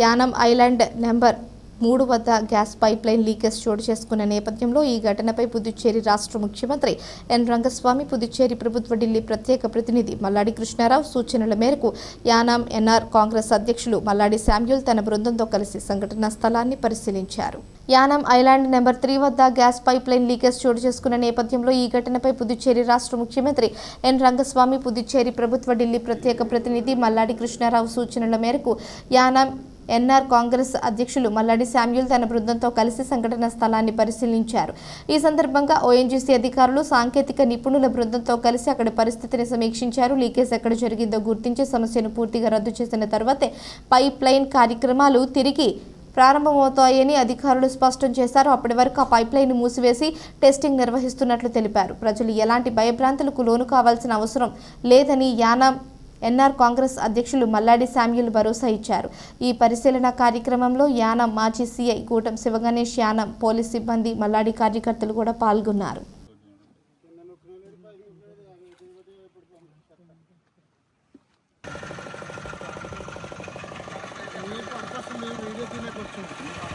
Yanam island number మూడు వద్ద gas pipeline leakage చోటు చేసుకున్న నేపథ్యంలో ఈ ఘటనపై పుదుచ్చేరి రాష్ట్ర ముఖ్యమంత్రి ఎన్. రంగస్వామి పుదుచ్చేరి ప్రభుత్వ ఢిల్లీ ప్రత్యేక ప్రతినిధి మల్లాడి కృష్ణారావు సూచనల మేరకు యానాం ఎన్ఆర్ కాంగ్రెస్ అధ్యక్షులు మల్లాడి శామ్యూల్ తన బృందంతో కలిసి సంఘటనా స్థలాన్ని పరిశీలించారు. యానం ఐలాండ్ నెంబర్ త్రీ వద్ద గ్యాస్ పైప్ లైన్ లీకేజ్ చోటు చేసుకున్న నేపథ్యంలో ఈ ఘటనపై పుదుచ్చేరి రాష్ట్ర ముఖ్యమంత్రి ఎన్. రంగస్వామి పుదుచ్చేరి ప్రభుత్వ ఢిల్లీ ప్రత్యేక ప్రతినిధి మల్లాడి కృష్ణారావు సూచనల మేరకు యానం ఎన్ఆర్ కాంగ్రెస్ అధ్యక్షులు మల్లాడి శామ్యూల్ తన బృందంతో కలిసి సంఘటన స్థలాన్ని పరిశీలించారు. ఈ సందర్భంగా ఓఎన్జీసీ అధికారులు సాంకేతిక నిపుణుల బృందంతో కలిసి అక్కడి పరిస్థితిని సమీక్షించారు. లీకేజ్ ఎక్కడ జరిగిందో గుర్తించి సమస్యను పూర్తిగా రద్దు చేసిన తర్వాతే పైప్ లైన్ కార్యక్రమాలు తిరిగి ప్రారంభమవుతాయని అధికారులు స్పష్టం చేశారు. అప్పటి వరకు ఆ పైప్ లైన్ మూసివేసి టెస్టింగ్ నిర్వహిస్తున్నట్లు తెలిపారు. ప్రజలు ఎలాంటి భయభ్రాంతులకు లోను కావాల్సిన అవసరం లేదని యానం ఎన్ఆర్ కాంగ్రెస్ అధ్యక్షులు మల్లాడి శామ్యుల్ భరోసా ఇచ్చారు. ఈ పరిశీలన కార్యక్రమంలో యానం మాజీ సీఐ కూటం శివగణేష్ యానం పోలీస్ సిబ్బంది మల్లాడి కార్యకర్తలు కూడా పాల్గొన్నారు. ఆయిల్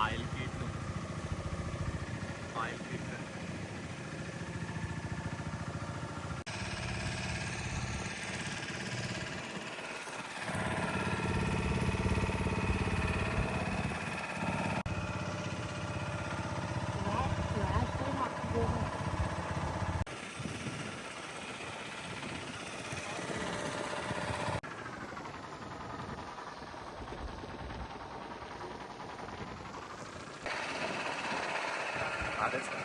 కిట్ ఆయిల్ അതെ സാർ